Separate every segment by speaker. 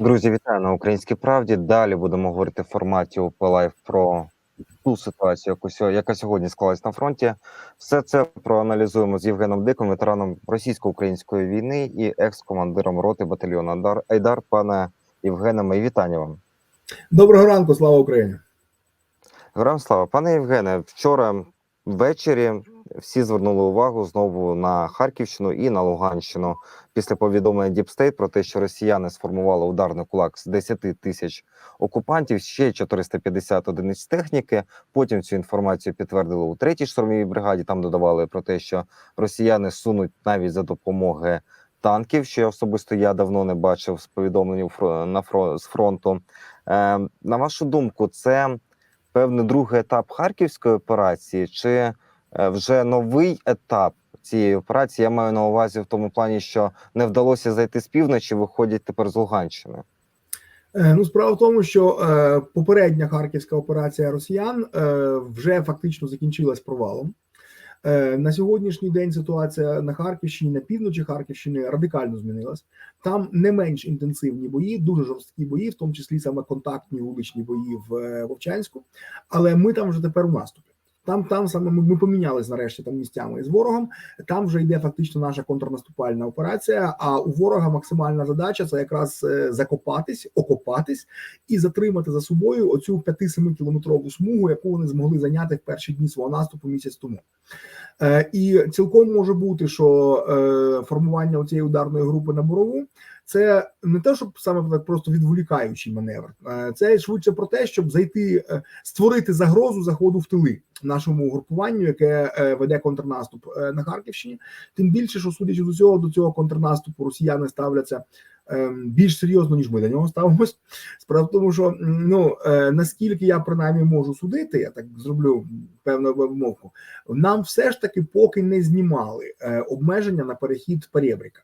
Speaker 1: Друзі, вітаю на українській правді. Далі будемо говорити в форматі Лайф про ту ситуацію, яку яка сьогодні склалась на фронті. Все це проаналізуємо з Євгеном Диком, ветераном російсько-української війни і екс-командиром роти батальйону Айдар. Айдар, пане Євгене, мої вітання вам.
Speaker 2: Доброго ранку, слава Україні.
Speaker 1: Героям слава, пане Євгене. Вчора ввечері всі звернули увагу знову на Харківщину і на Луганщину після повідомлення Діпстейт про те, що росіяни сформували ударний кулак з 10 тисяч окупантів, ще 450 одиниць техніки. Потім цю інформацію підтвердили у третій штурмовій бригаді. Там додавали про те, що росіяни сунуть навіть за допомоги танків, що особисто я давно не бачив з повідомлень на фро- з фронту. Е, на вашу думку, це певний другий етап харківської операції, чи вже новий етап цієї операції? Я маю на увазі в тому плані, що не вдалося зайти з півночі, виходять тепер з Луганщини.
Speaker 2: Е, Ну, справа в тому, що е, попередня харківська операція росіян е, вже фактично закінчилась провалом. Е, на сьогоднішній день ситуація на Харківщині, на півночі Харківщини радикально змінилась. Там не менш інтенсивні бої, дуже жорсткі бої, в тому числі саме контактні вуличні бої в е, Вовчанську. Але ми там вже тепер у наступі. Там, там саме ми, ми помінялись нарешті там місцями з ворогом. Там вже йде фактично наша контрнаступальна операція. А у ворога максимальна задача це якраз е, закопатись, окопатись і затримати за собою оцю 5-7 кілометрову смугу, яку вони змогли зайняти в перші дні свого наступу місяць тому. Е, і цілком може бути, що е, формування цієї ударної групи на борову це не те, щоб саме так просто відволікаючий маневр, Е, це швидше про те, щоб зайти, е, створити загрозу заходу в тили нашому угрупуванню, яке е, веде контрнаступ на Харківщині. Тим більше, що судячи з усього, до цього контрнаступу росіяни ставляться ем, більш серйозно, ніж ми до нього ставимось. Справа в тому, що ну наскільки я принаймні можу судити, я так зроблю певну вимовку. Нам все ж таки поки не знімали обмеження на перехід перебріка.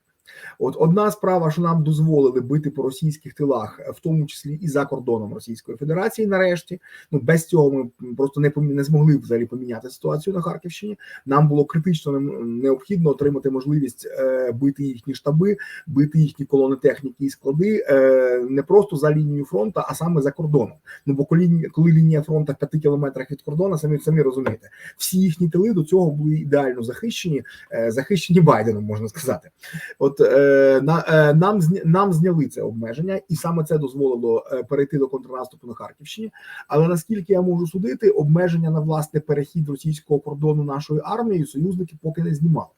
Speaker 2: От одна справа, що нам дозволили бити по російських тилах, в тому числі і за кордоном Російської Федерації. Нарешті, ну без цього ми просто не не змогли взагалі поміняти ситуацію на Харківщині. Нам було критично необхідно отримати можливість е, бити їхні штаби, бити їхні колони техніки і склади е, не просто за лінією фронту, а саме за кордоном. Ну бо коли, коли лінія фронту в 5 кілометрах від кордону, самі самі розумієте, всі їхні тили до цього були ідеально захищені, е, захищені Байденом, можна сказати. От е, на, е, нам нам зняли це обмеження, і саме це дозволило е, перейти до контрнаступу на Харківщині. Але наскільки я можу судити, обмеження на власне перехід російського кордону нашою армією союзники поки не знімали.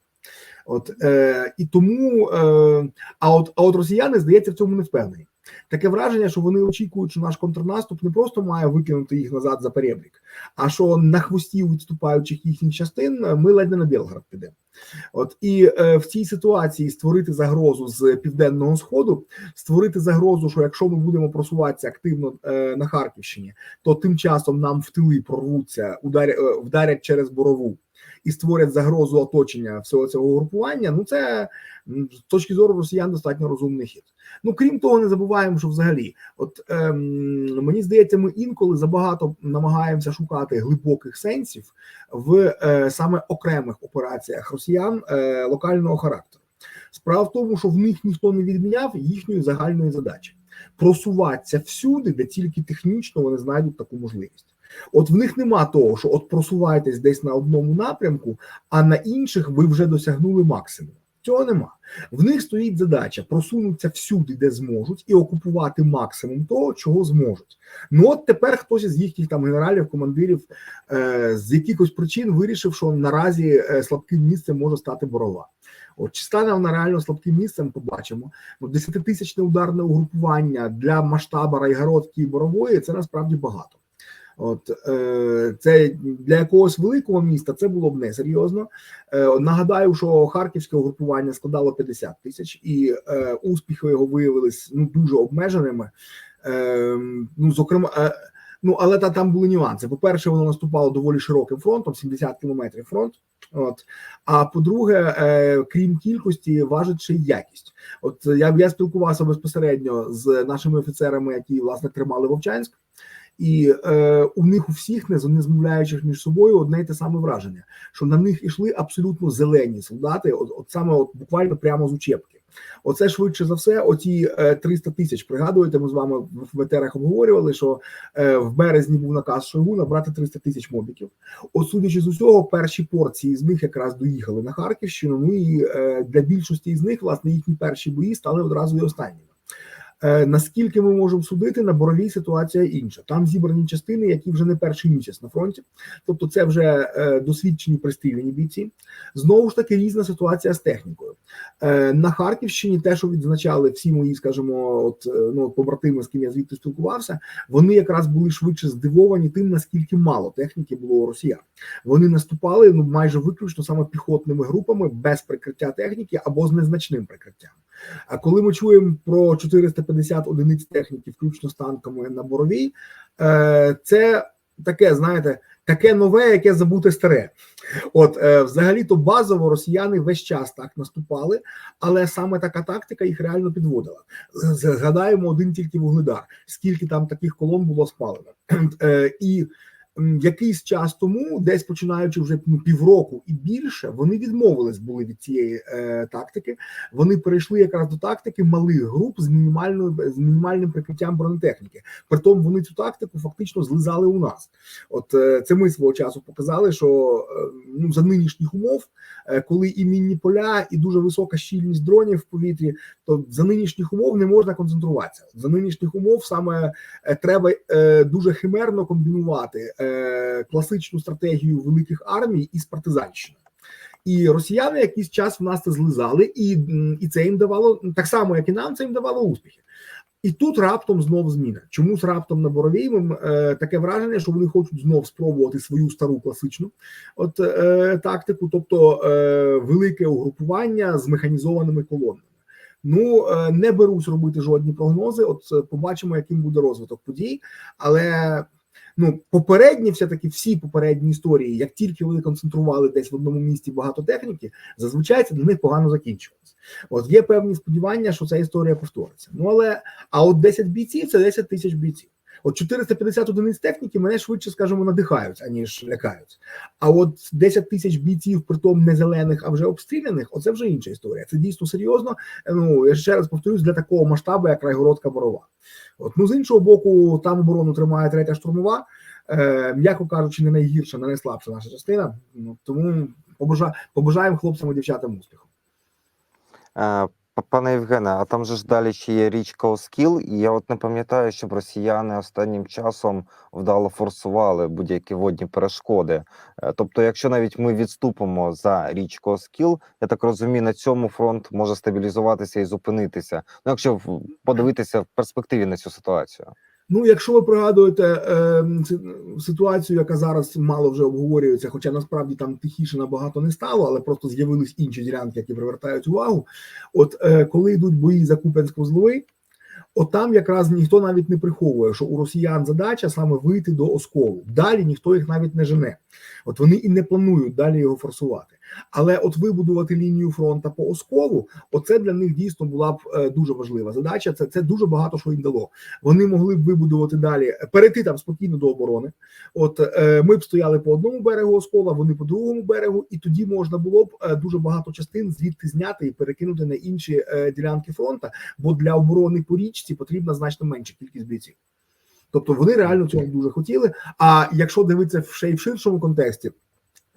Speaker 2: От е, і тому, е, а от а от росіяни здається в цьому не впевнені. Таке враження, що вони очікують, що наш контрнаступ не просто має викинути їх назад за перебрік, а що на хвості відступаючих їхніх частин ми ледь не на Білград підемо. От і е, в цій ситуації створити загрозу з південного сходу, створити загрозу, що якщо ми будемо просуватися активно е, на Харківщині, то тим часом нам в тили прорвуться, ударять, е, вдарять через борову і створять загрозу оточення всього цього групування. Ну це з точки зору росіян достатньо розумний хід. Ну крім того, не забуваємо, що взагалі, от ем, мені здається, ми інколи забагато намагаємося шукати глибоких сенсів в е, саме окремих операціях росіян е, локального характеру. Справа в тому, що в них ніхто не відміняв їхньої загальної задачі просуватися всюди, де тільки технічно вони знайдуть таку можливість. От в них нема того, що от просуваєтесь десь на одному напрямку, а на інших ви вже досягнули максимуму. Цього нема. В них стоїть задача просунутися всюди, де зможуть, і окупувати максимум того, чого зможуть. Ну от тепер хтось із їхніх там генералів, командирів е, з якихось причин вирішив, що наразі е, слабким місцем може стати борова. От чи стане вона реально слабким місцем, побачимо. Ну, десятитисячне ударне угрупування для масштабу Райгородки і Борової це насправді багато. От е, це для якогось великого міста це було б несерйозно. Е, нагадаю, що харківське угрупування складало 50 тисяч, і е, успіхи його виявились ну дуже обмеженими. Ну, зокрема, ну але та там були нюанси. По перше, воно наступало доволі широким фронтом, 70 кілометрів фронт. От а по-друге, е, крім кількості, важить ще й якість. От я я спілкувався безпосередньо з нашими офіцерами, які власне тримали Вовчанськ. І е, у них у всіх, не змовляючих між собою, одне й те саме враження, що на них ішли абсолютно зелені солдати, от, от саме от буквально прямо з учебки. Оце швидше за все, оті е, 300 тисяч. Пригадуєте, ми з вами в ветерах обговорювали, що е, в березні був наказ Шойгу набрати 300 тисяч мобіків. От судячи з усього, перші порції з них якраз доїхали на Харківщину. Ну і е, для більшості з них власне їхні перші бої стали одразу і останніми. Е, Наскільки ми можемо судити, на боровій ситуація інша. Там зібрані частини, які вже не перший місяць на фронті, тобто це вже е, досвідчені пристріляні бійці. Знову ж таки, різна ситуація з технікою. Е, На Харківщині те, що відзначали всі мої, скажімо, от ну побратими, з ким я звідти спілкувався, вони якраз були швидше здивовані тим, наскільки мало техніки було у росіян. Вони наступали ну майже виключно саме піхотними групами без прикриття техніки або з незначним прикриттям. А коли ми чуємо про 450 одиниць техніки, включно з танками на боровій, е, це таке, знаєте, таке нове, яке забуте старе. От, е, взагалі-то базово росіяни весь час так наступали, але саме така тактика їх реально підводила. Згадаємо один тільки вугледар, скільки там таких колон було спалено. Е, і якийсь час тому, десь починаючи вже ну, півроку і більше, вони відмовились були від цієї е, тактики. Вони перейшли якраз до тактики малих груп з мінімальною з мінімальним прикриттям бронетехніки. Притом вони цю тактику фактично злизали у нас. От е, це ми свого часу показали, що е, ну за нинішніх умов, е, коли і мінні поля, і дуже висока щільність дронів в повітрі, то за нинішніх умов не можна концентруватися. За нинішніх умов саме е, треба е, дуже химерно комбінувати е, класичну стратегію великих армій із партизанщиною. І росіяни якийсь час в нас це злизали, і, і це їм давало так само, як і нам, це їм давало успіхи. І тут раптом знов зміна. Чомусь раптом на Боровіймом е, таке враження, що вони хочуть знов спробувати свою стару класичну от е, тактику, тобто е, велике угрупування з механізованими колонами. Ну е, не берусь робити жодні прогнози. От е, побачимо, яким буде розвиток подій. Але ну попередні, все таки всі попередні історії, як тільки вони концентрували десь в одному місці багато техніки, зазвичай це для них погано закінчувалось. От є певні сподівання, що ця історія повториться. Ну але а от 10 бійців це 10 тисяч бійців. От 450 одиниць техніки мене швидше, скажімо, надихають, аніж лякають. А от 10 тисяч бійців, притом не зелених, а вже обстріляних, оце вже інша історія. Це дійсно серйозно. Ну я ще раз повторюсь, для такого масштабу, як Райгородка Борова. От ну з іншого боку, там оборону тримає третя штурмова. Е, м'яко кажучи, не найгірша, не найслабша наша частина. Ну тому побажаємо хлопцям і дівчатам успіху.
Speaker 1: Пане Євгене, а там же ж далі ще є річка Оскіл, і я от не пам'ятаю, щоб росіяни останнім часом вдало форсували будь-які водні перешкоди. Е, Тобто, якщо навіть ми відступимо за річку Оскіл, я так розумію, на цьому фронт може стабілізуватися і зупинитися. Ну, якщо подивитися в перспективі на цю ситуацію.
Speaker 2: Ну, якщо ви пригадуєте е, ситуацію, яка зараз мало вже обговорюється, хоча насправді там тихіше набагато не стало, але просто з'явились інші ділянки, які привертають увагу. От е, коли йдуть бої за Купенсько-Зловий, от там якраз ніхто навіть не приховує, що у росіян задача саме вийти до осколу. Далі ніхто їх навіть не жене. От вони і не планують далі його форсувати. Але от вибудувати лінію фронту по осколу, оце для них дійсно була б е, дуже важлива задача. Це це дуже багато що їм дало. Вони могли б вибудувати далі, перейти там спокійно до оборони. От е, ми б стояли по одному берегу оскола, вони по другому берегу, і тоді можна було б е, дуже багато частин звідти зняти і перекинути на інші е, ділянки фронту, бо для оборони по річці потрібна значно менша кількість бійців. Тобто вони реально цього дуже хотіли. А якщо дивитися ще й в ширшому контексті,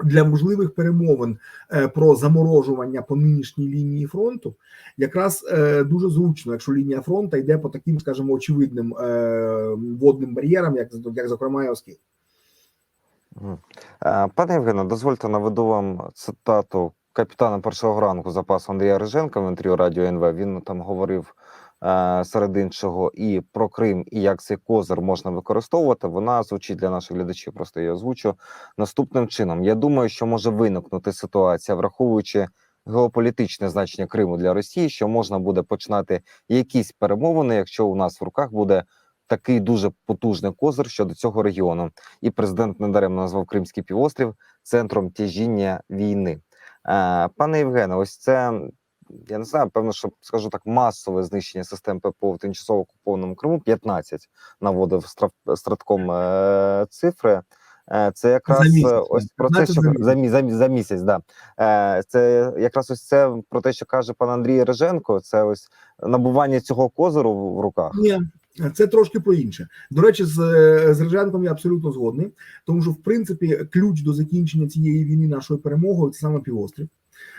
Speaker 2: для можливих перемовин е, про заморожування по нинішній лінії фронту, якраз е, дуже зручно, якщо лінія фронту йде по таким, скажімо, очевидним е, водним бар'єрам, як як зокрема і
Speaker 1: Пане Євгене, дозвольте наведу вам цитату капітана першого ранку запасу Андрія Риженка в інтерв'ю Радіо НВ. Він там говорив серед іншого і про Крим, і як цей козир можна використовувати. Вона звучить для наших глядачів. Просто я озвучу наступним чином. Я думаю, що може виникнути ситуація, враховуючи геополітичне значення Криму для Росії, що можна буде починати якісь перемовини, якщо у нас в руках буде такий дуже потужний козир щодо цього регіону і президент недаремно назвав Кримський півострів центром тяжіння війни. Е, Пане Євгене, ось це я не знаю, певно, що скажу так, масове знищення систем ППО в тимчасово окупованому Криму 15 наводив стратком е, цифри. Е, Це якраз
Speaker 2: За місяць,
Speaker 1: ось про те,
Speaker 2: 15
Speaker 1: що
Speaker 2: за
Speaker 1: місяць, за, за місяць, да. Е, Це якраз ось це про те, що каже пан Андрій Реженко. Це ось набування цього козиру в руках.
Speaker 2: Ні, це трошки про інше. До речі, з, з Риженком я абсолютно згодний, тому що в принципі ключ до закінчення цієї війни нашою перемогою це саме півострів.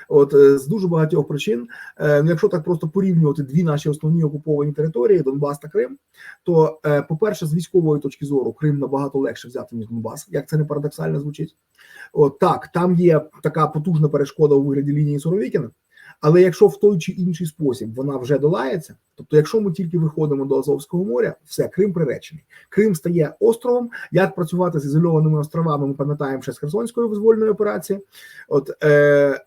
Speaker 2: От е, з дуже багатьох причин, Е, ну якщо так просто порівнювати дві наші основні окуповані території Донбас та Крим, то е, по-перше, з військової точки зору Крим набагато легше взяти ніж Донбас, як це не парадоксально звучить. От так, там є така потужна перешкода у вигляді лінії Суровікіна. Але якщо в той чи інший спосіб вона вже долається, тобто, якщо ми тільки виходимо до Азовського моря, все Крим приречений. Крим стає островом. Як працювати з ізольованими островами? Ми пам'ятаємо ще з Херсонської визвольної операції. От е,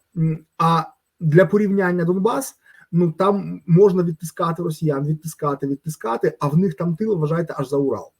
Speaker 2: а для порівняння Донбас. Ну там можна відтискати росіян, відтискати, відтискати, а в них там тил вважайте аж за Урал.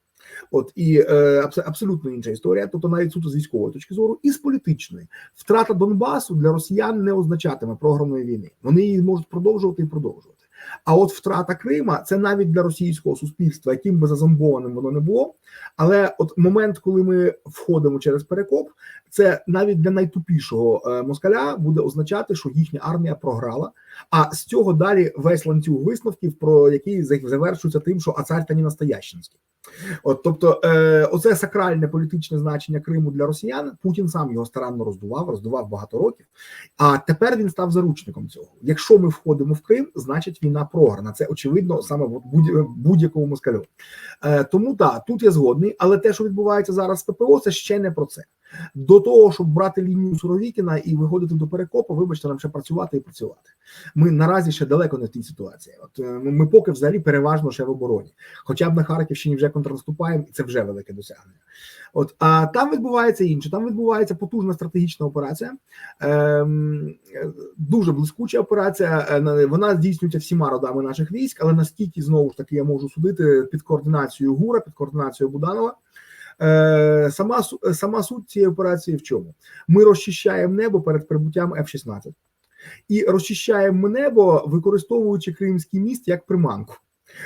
Speaker 2: От і е, абс- абсолютно інша історія, тобто навіть суто з військової точки зору, і з політичної втрата Донбасу для росіян не означатиме програної війни. Вони її можуть продовжувати і продовжувати. А от втрата Крима це навіть для російського суспільства, яким би зазомбованим воно не було. Але от момент, коли ми входимо через перекоп, це навіть для найтупішого е, москаля буде означати, що їхня армія програла. А з цього далі весь ланцюг висновків, про який за- завершується тим, що а цар та не настоященський. От тобто, е, оце сакральне політичне значення Криму для росіян. Путін сам його старанно роздував, роздував багато років. А тепер він став заручником цього. Якщо ми входимо в Крим, значить війна програна. Це очевидно саме будь-якому москалю. Е, тому так, тут я згодний, але те, що відбувається зараз з ППО, це ще не про це. До того, щоб брати лінію Суровікіна і виходити до перекопу, вибачте, нам ще працювати і працювати. Ми наразі ще далеко не в тій ситуації. От е, ми поки взагалі переважно ще в обороні. Хоча б на Харківщині вже контрнаступаємо, і це вже велике досягнення. От а там відбувається інше. Там відбувається потужна стратегічна операція, ем, дуже блискуча операція. Е, Вона здійснюється всіма родами наших військ, але наскільки знову ж таки я можу судити під координацією ГУРа, під координацією Буданова. Е, Сама сама суть цієї операції в чому? Ми розчищаємо небо перед прибуттям F-16 і розчищаємо небо, використовуючи Кримський міст як приманку.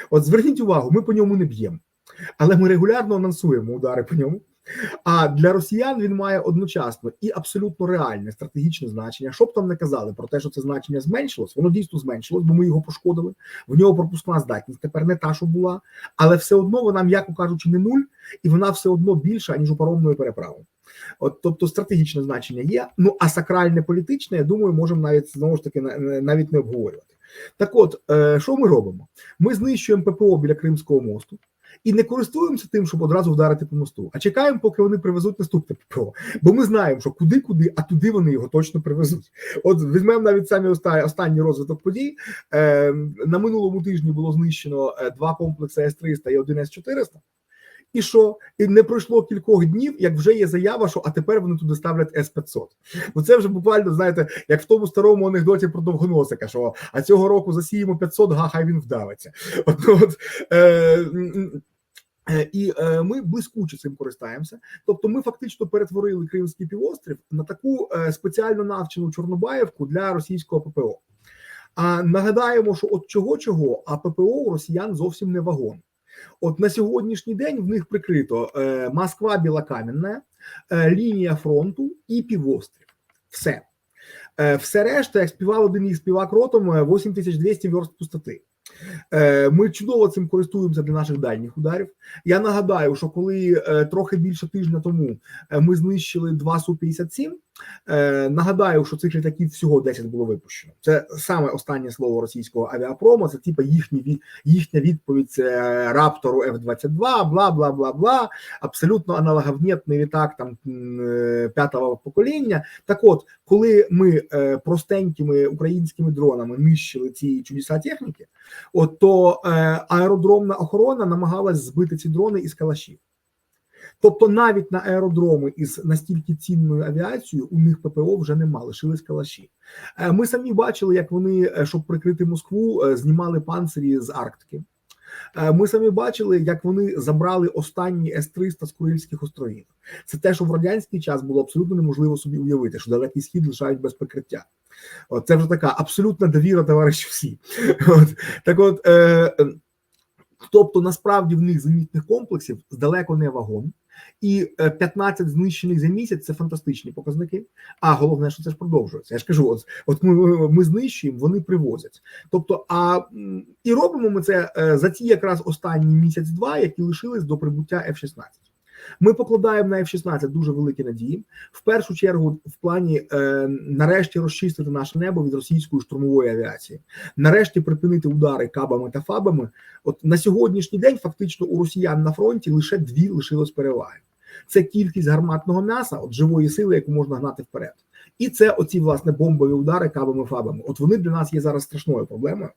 Speaker 2: От зверніть увагу, ми по ньому не б'ємо, але ми регулярно анонсуємо удари по ньому. А для росіян він має одночасно і абсолютно реальне стратегічне значення. Що б там не казали про те, що це значення зменшилось, воно дійсно зменшилось, бо ми його пошкодили. В нього пропускна здатність тепер не та, що була, але все одно вона, м'яко кажучи, не нуль, і вона все одно більша ніж у паромної переправи. От, тобто стратегічне значення є. Ну а сакральне політичне, я думаю, можемо навіть знову ж таки на- на- навіть не обговорювати. Так, от е, що ми робимо? Ми знищуємо ППО біля Кримського мосту. І не користуємося тим, щоб одразу вдарити по мосту, а чекаємо, поки вони привезуть наступне ППО. Бо ми знаємо, що куди-куди, а туди вони його точно привезуть. От візьмемо навіть самі оста- останній розвиток подій. Е, на минулому тижні було знищено е, два комплекси С-300 і один С-400. І що? І не пройшло кількох днів, як вже є заява, що а тепер вони туди ставлять С-500. Ну це вже буквально, знаєте, як в тому старому анекдоті про довгоносика, що а цього року засіємо 500, га, хай він вдавиться. От, от, е, Е, І е, ми блискуче цим користаємося. Тобто, ми фактично перетворили Кримський півострів на таку е, спеціально навчену Чорнобаївку для російського ППО. А нагадаємо, що от чого чого, а ППО у росіян зовсім не вагон. От на сьогоднішній день в них прикрито е, Москва Білокам'яна, е, лінія фронту і півострів. Все. Е, все решта, як співав один їх співак ротом, е, 8200 верст пустоти. Е, Ми чудово цим користуємося для наших дальніх ударів. Я нагадаю, що коли е, трохи більше тижня тому е, ми знищили два су 57 е, нагадаю, що цих літаків всього 10 було випущено. Це саме останнє слово російського авіапрому. Це типа їхні ві- їхня відповідь це раптору F-22, бла бла бла бла. Абсолютно аналоговнітний літак там е, п'ятого покоління. Так, от, коли ми е, простенькими українськими дронами нищили ці чудеса техніки, от то е, аеродромна охорона намагалась збити ці дрони із калашів. Тобто, навіть на аеродроми із настільки цінною авіацією у них ППО вже нема, лишились калаші. Е, Ми самі бачили, як вони, е, щоб прикрити Москву, е, знімали панцирі з Арктики. Ми самі бачили, як вони забрали останні С-300 з Курильських островів. Це те, що в радянський час було абсолютно неможливо собі уявити, що далекий схід лишають без прикриття. От це вже така абсолютна довіра, товариші всі. От так, от е, е, тобто, насправді в них зенітних комплексів здалеко не вагон. І е, 15 знищених за місяць це фантастичні показники. А головне, що це ж продовжується. Я ж кажу, от, от ми, ми знищуємо, вони привозять. Тобто, а і робимо ми це е, за ті якраз останні місяць-два, які лишились до прибуття F-16. Ми покладаємо на F-16 дуже великі надії. В першу чергу, в плані е, нарешті розчистити наше небо від російської штурмової авіації, нарешті припинити удари кабами та фабами. От на сьогоднішній день фактично у росіян на фронті лише дві лишилось переваги. Це кількість гарматного м'яса, от живої сили, яку можна гнати вперед. І це оці власне бомбові удари кабами фабами. От вони для нас є зараз страшною проблемою.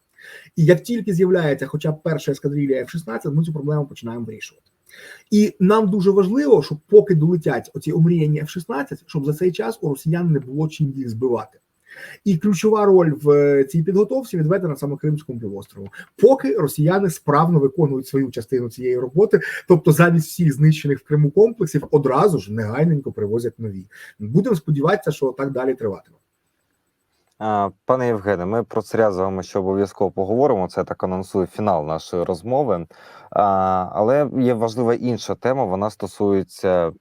Speaker 2: І як тільки з'являється хоча б перша ескадрилія F-16, ми цю проблему починаємо вирішувати. І нам дуже важливо, щоб поки долетять оці омріяні F-16, щоб за цей час у росіян не було чим їх збивати. І ключова роль в е, цій підготовці відведена саме Кримському півострову, поки росіяни справно виконують свою частину цієї роботи, тобто замість всіх знищених в Криму комплексів одразу ж негайненько привозять нові. Будемо сподіватися, що так далі триватиме.
Speaker 1: Пане Євгене, ми про вами ще обов'язково поговоримо. Це так анонсує фінал нашої розмови. Але є важлива інша тема. Вона стосується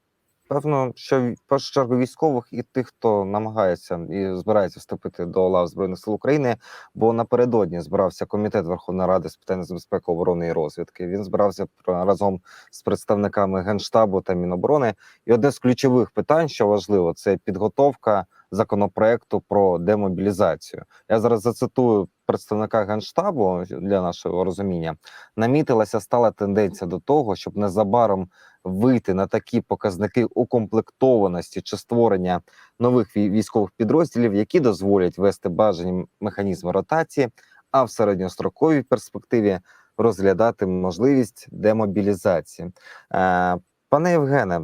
Speaker 1: певно, що в першу чергу військових і тих, хто намагається і збирається вступити до лав збройних сил України. Бо напередодні збирався комітет Верховної Ради з питань з безпеки, оборони і розвідки. Він збирався разом з представниками генштабу та міноборони. І одне з ключових питань, що важливо, це підготовка законопроекту про демобілізацію. Я зараз зацитую представника генштабу для нашого розуміння. Намітилася стала тенденція до того, щоб незабаром вийти на такі показники укомплектованості чи створення нових військових підрозділів, які дозволять вести бажані механізми ротації, а в середньостроковій перспективі розглядати можливість демобілізації. Е, Пане Євгене,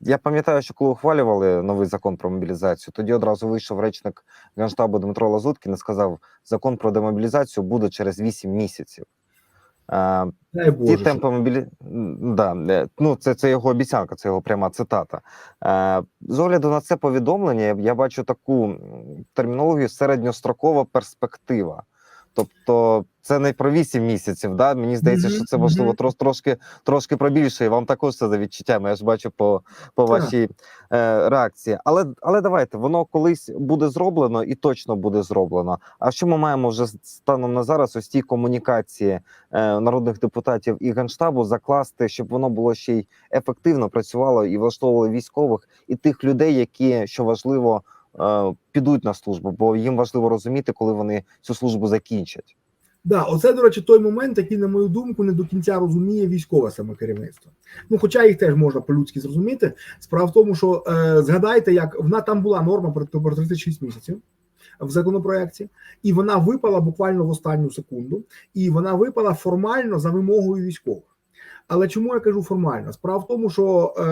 Speaker 1: я пам'ятаю, що коли ухвалювали новий закон про мобілізацію, тоді одразу вийшов речник генштабу Дмитро Лазуткін і сказав: закон про демобілізацію буде через 8 місяців.
Speaker 2: Дай
Speaker 1: Ті темпи мобілі... Да, е, ну це, це його обіцянка, це його пряма цитата. З огляду на це повідомлення, я бачу таку термінологію середньострокова перспектива. Тобто це не про 8 місяців. Да? Мені здається, що це можливо трош, трошки, трошки про більше, і вам також це за відчуттями. Я ж бачу по, по вашій е, реакції. Але, але давайте, воно колись буде зроблено і точно буде зроблено. А що ми маємо вже станом на зараз ось ті комунікації е, народних депутатів і генштабу закласти, щоб воно було ще й ефективно працювало і влаштовувало військових і тих людей, які що важливо підуть на службу, бо їм важливо розуміти, коли вони цю службу закінчать.
Speaker 2: Да, оце, до речі, той момент, який, на мою думку, не до кінця розуміє військове саме керівництво. Ну, хоча їх теж можна по-людськи зрозуміти. Справа в тому, що е, згадайте, як вона там була норма про, про 36 місяців в законопроекті, і вона випала буквально в останню секунду, і вона випала формально за вимогою військових. Але чому я кажу формально? Справа в тому, що е,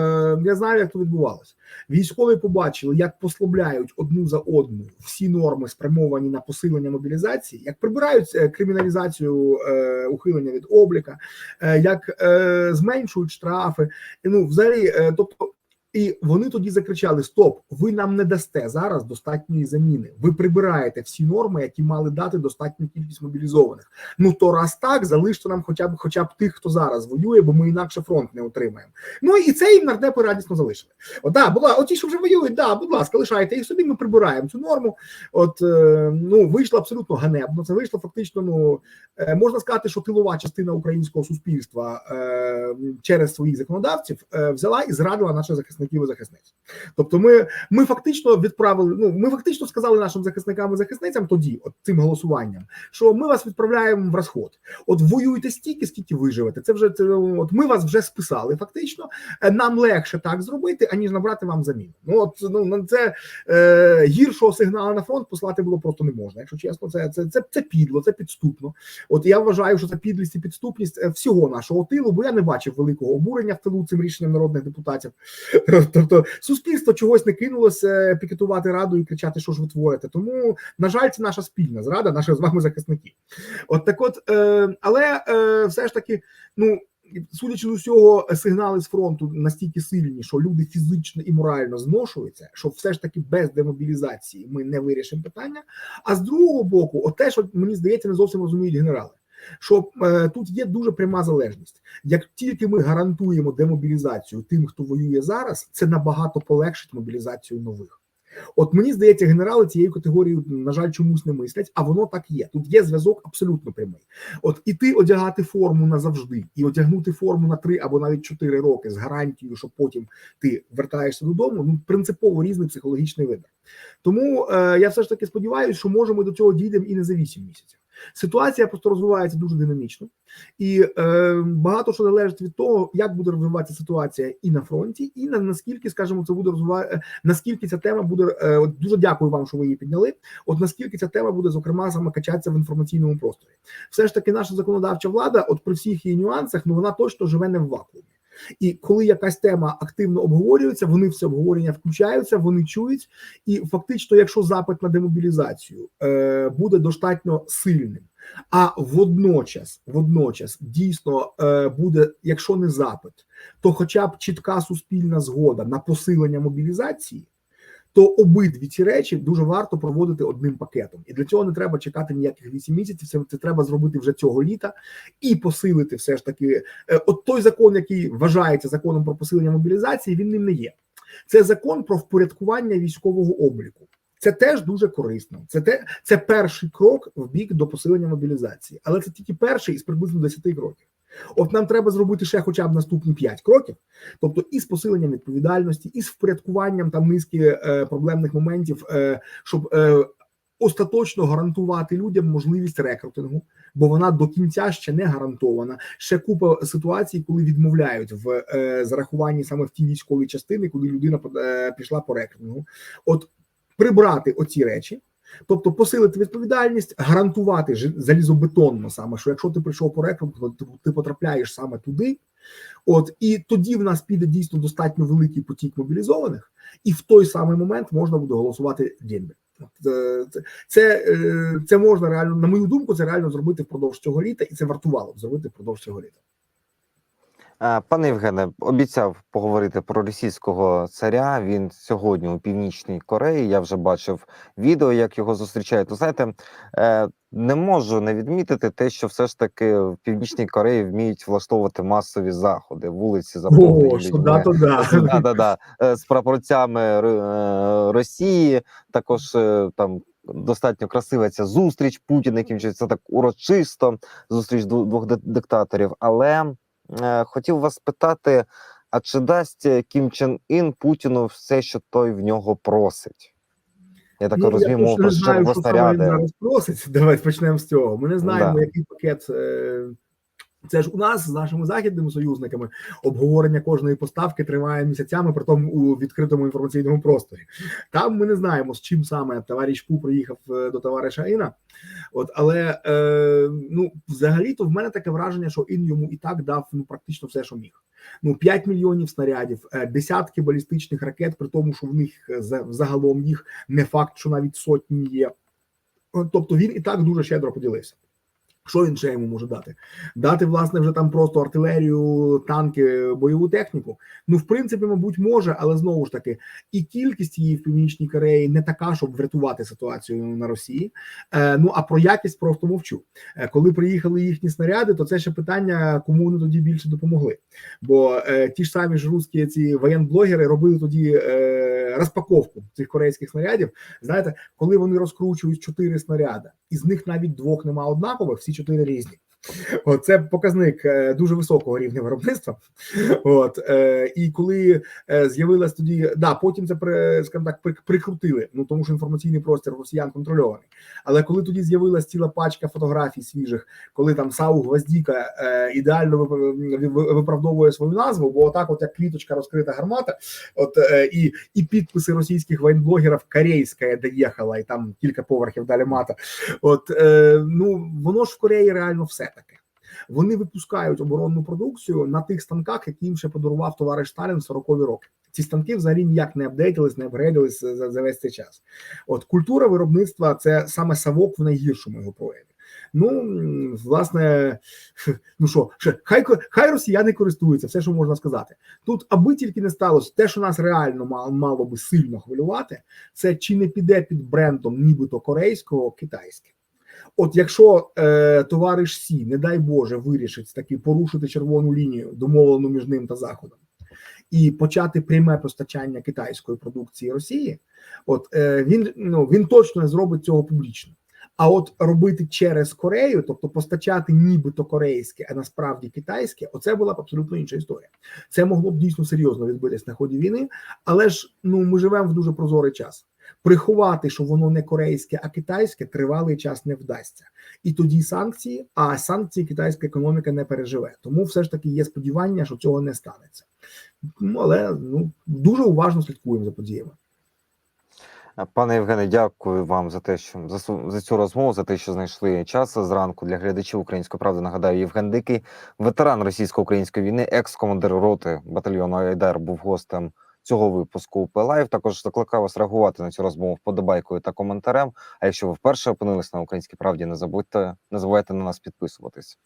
Speaker 2: я знаю, як це відбувалося. Військові побачили, як послабляють одну за одну всі норми, спрямовані на посилення мобілізації, як прибирають е, криміналізацію е, ухилення від обліка, е, як е, зменшують штрафи. Ну, взагалі, е, тобто. І вони тоді закричали: Стоп, ви нам не дасте зараз достатньої заміни. Ви прибираєте всі норми, які мали дати достатню кількість мобілізованих. Ну то раз так, залиште нам хоча б хоча б тих, хто зараз воює, бо ми інакше фронт не отримаємо. Ну і це їм нардепи радісно залишили. От, була, оті, що вже воюють, да, будь ласка, лишайте їх собі. Ми прибираємо цю норму. От е, ну вийшло абсолютно ганебно. Це вийшло фактично. Ну е, можна сказати, що тилова частина українського суспільства е, через своїх законодавців е, взяла і зрадила наших захисників і захисниць. Тобто, ми, ми фактично відправили. Ну ми фактично сказали нашим захисникам і захисницям тоді, от цим голосуванням, що ми вас відправляємо в розход. От воюйте стільки, скільки виживете. Це вже це от ми вас вже списали. Фактично, Е, нам легше так зробити, аніж набрати вам заміну. Ну от ну на це е, гіршого сигналу на фронт послати було просто не можна. Якщо чесно, це це, це, це підло, це підступно. От я вважаю, що це підлість і підступність е, всього нашого тилу, бо я не бачив великого обурення в тилу цим рішенням народних депутатів. Тобто, суспільство чогось не кинулося пікетувати раду і кричати, що ж ви творите. Тому, на жаль, це наша спільна зрада, наших з вами захисників. От так, от, е, але е, все ж таки, ну. Судячи з усього, сигнали з фронту настільки сильні, що люди фізично і морально зношуються, що все ж таки без демобілізації ми не вирішимо питання. А з другого боку, от те, що мені здається, не зовсім розуміють генерали. Що е, тут є дуже пряма залежність. Як тільки ми гарантуємо демобілізацію тим, хто воює зараз, це набагато полегшить мобілізацію нових. От мені здається, генерали цією категорією, на жаль, чомусь не мислять, а воно так є. Тут є зв'язок абсолютно прямий. От іти одягати форму назавжди, і одягнути форму на три або навіть чотири роки з гарантією, що потім ти вертаєшся додому. Ну принципово різний психологічний вибір. Тому е, я все ж таки сподіваюся, що може ми до цього дійдемо і не за 8 місяців. Ситуація просто розвивається дуже динамічно, і е, багато що залежить від того, як буде розвиватися ситуація і на фронті, і на наскільки, скажімо, це буде розвивати, наскільки ця тема буде е, от дуже дякую вам, що ви її підняли. От наскільки ця тема буде зокрема саме качатися в інформаційному просторі. Все ж таки, наша законодавча влада, от при всіх її нюансах, ну вона точно живе не в вакуумі. І коли якась тема активно обговорюється, вони в це обговорення включаються, вони чують. І фактично, якщо запит на демобілізацію е, буде достатньо сильним, а водночас, водночас дійсно е, буде, якщо не запит, то хоча б чітка суспільна згода на посилення мобілізації. То обидві ці речі дуже варто проводити одним пакетом, і для цього не треба чекати ніяких 8 місяців. Це, це треба зробити вже цього літа і посилити все ж таки. Е, от той закон, який вважається законом про посилення мобілізації, він ним не є. Це закон про впорядкування військового обліку. Це теж дуже корисно. Це те, це перший крок в бік до посилення мобілізації, але це тільки перший із приблизно 10 кроків. От нам треба зробити ще хоча б наступні 5 кроків, тобто і з посиленням відповідальності, і з впорядкуванням там низки е, проблемних моментів, е, щоб е, остаточно гарантувати людям можливість рекрутингу, бо вона до кінця ще не гарантована. Ще купа ситуацій, коли відмовляють в е, зарахуванні саме в ті військові частини, коли людина е, пішла по рекрутингу. От прибрати оці речі. Тобто посилити відповідальність, гарантувати залізобетонно саме, що якщо ти прийшов по рекрутингу, ти, ти потрапляєш саме туди. От і тоді в нас піде дійсно достатньо великий потік мобілізованих, і в той самий момент можна буде голосувати дембель. Це, це, е, можна реально, на мою думку, це реально зробити впродовж цього літа, і це вартувало б зробити впродовж цього літа.
Speaker 1: Пане Євгене, обіцяв поговорити про російського царя. Він сьогодні у північній Кореї. Я вже бачив відео, як його зустрічають. То знаєте, е, не можу не відмітити те, що все ж таки в північній Кореї вміють влаштовувати масові заходи, вулиці заповнені
Speaker 2: да, да.
Speaker 1: да, з прапорцями е, Росії. Також е, там достатньо красива ця зустріч Путіна, яким це так урочисто. Зустріч двох диктаторів. Але хотів вас питати: а чи дасть е, Кім Чен Ін Путіну все, що той в нього просить? Я так
Speaker 2: Ну, розумію,
Speaker 1: мов
Speaker 2: точно
Speaker 1: про
Speaker 2: що
Speaker 1: снаряди.
Speaker 2: просить. Давайте почнемо з цього. Ми не знаємо,
Speaker 1: Да.
Speaker 2: який пакет. е, Це ж у нас з нашими західними союзниками обговорення кожної поставки триває місяцями, при тому у відкритому інформаційному просторі. Там ми не знаємо, з чим саме товариш Пу приїхав е, до товариша Іна. От, але е, ну, взагалі-то в мене таке враження, що Ін йому і так дав ну практично все, що міг. Ну 5 мільйонів снарядів, е, десятки балістичних ракет, при тому, що в них е, за- загалом їх не факт, що навіть сотні є. Тобто він і так дуже щедро поділився. Що він ще йому може дати? Дати, власне, вже там просто артилерію, танки, бойову техніку. Ну, в принципі, мабуть, може, але знову ж таки, і кількість її в північній Кореї не така, щоб врятувати ситуацію на Росії. Е, ну а про якість просто мовчу. Е, коли приїхали їхні снаряди, то це ще питання, кому вони тоді більше допомогли. Бо е, ті ж самі ж русські ці воєнблогери робили тоді е, розпаковку цих корейських снарядів. Знаєте, коли вони розкручують чотири снаряди, із них навіть двох нема однакових, всі чотири різні. От, це показник е, дуже високого рівня виробництва. От е, і коли е, з'явилась тоді, да, потім це скажімо так, при, прикрутили. Ну тому що інформаційний простір росіян контрольований. Але коли тоді з'явилась ціла пачка фотографій свіжих, коли там Сау Гвоздіка е, ідеально вип- виправдовує свою назву, бо отак, от як квіточка розкрита гармата, от і, і підписи російських воєнблогерів корейська доїхала, і там кілька поверхів далі мата. От ну воно ж в Кореї реально все таке. Вони випускають оборонну продукцію на тих станках, які їм ще подарував товариш Сталін в 40-ві роки. Ці станки взагалі ніяк не апдейтились, не апгрейдились за, за весь цей час. От культура виробництва це саме савок в найгіршому його прояві. Ну власне, ну що, хай хай росіяни користуються, все, що можна сказати. Тут, аби тільки не сталося, те, що нас реально мало, мало би сильно хвилювати, це чи не піде під брендом, нібито корейського, китайське. От якщо е, товариш Сі, не дай Боже, вирішить таки порушити червону лінію, домовлену між ним та Заходом, і почати пряме постачання китайської продукції Росії, от е, він ну він точно не зробить цього публічно. А от робити через Корею, тобто постачати нібито корейське, а насправді китайське, оце була б абсолютно інша історія. Це могло б дійсно серйозно відбитись на ході війни, але ж ну ми живемо в дуже прозорий час. Приховати, що воно не корейське, а китайське, тривалий час не вдасться. І тоді санкції, а санкції китайська економіка не переживе. Тому все ж таки є сподівання, що цього не станеться. Ну але ну дуже уважно слідкуємо за подіями.
Speaker 1: Пане Євгене, дякую вам за те, що за, за цю розмову, за те, що знайшли час зранку для глядачів української правди. Нагадаю, Євген Дикий, ветеран російсько-української війни, екс-командир роти батальйону Айдар, був гостем цього випуску УП Лайв. Також закликаю вас реагувати на цю розмову вподобайкою та коментарем. А якщо ви вперше опинились на українській правді, не забудьте не забувайте на нас підписуватись.